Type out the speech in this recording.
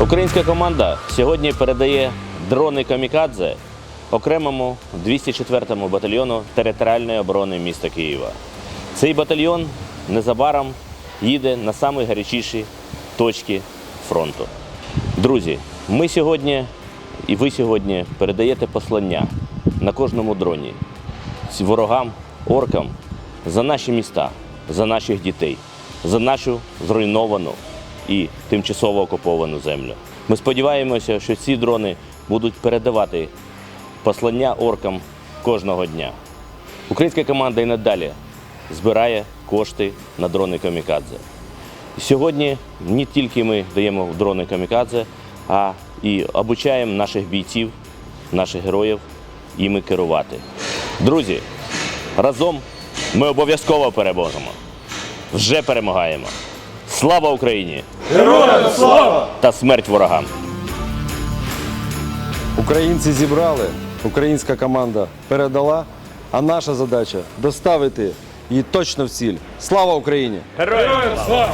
Українська команда сьогодні передає дрони Камікадзе окремому 204-му батальйону територіальної оборони міста Києва. Цей батальйон незабаром їде на самі гарячіші точки фронту. Друзі, ми сьогодні і ви сьогодні передаєте послання на кожному дроні ворогам, оркам за наші міста, за наших дітей, за нашу зруйновану і тимчасово окуповану землю. Ми сподіваємося, що ці дрони будуть передавати послання оркам кожного дня. Українська команда і надалі збирає кошти на дрони Камікадзе. Сьогодні не тільки ми даємо дрони Камікадзе, а і обучаємо наших бійців, наших героїв іми керувати. Друзі, разом ми обов'язково переможемо. Вже перемагаємо. Слава Україні! Героям слава! Та смерть ворогам! Українці зібрали, українська команда передала, а наша задача доставити її точно в ціль. Слава Україні! Героям слава!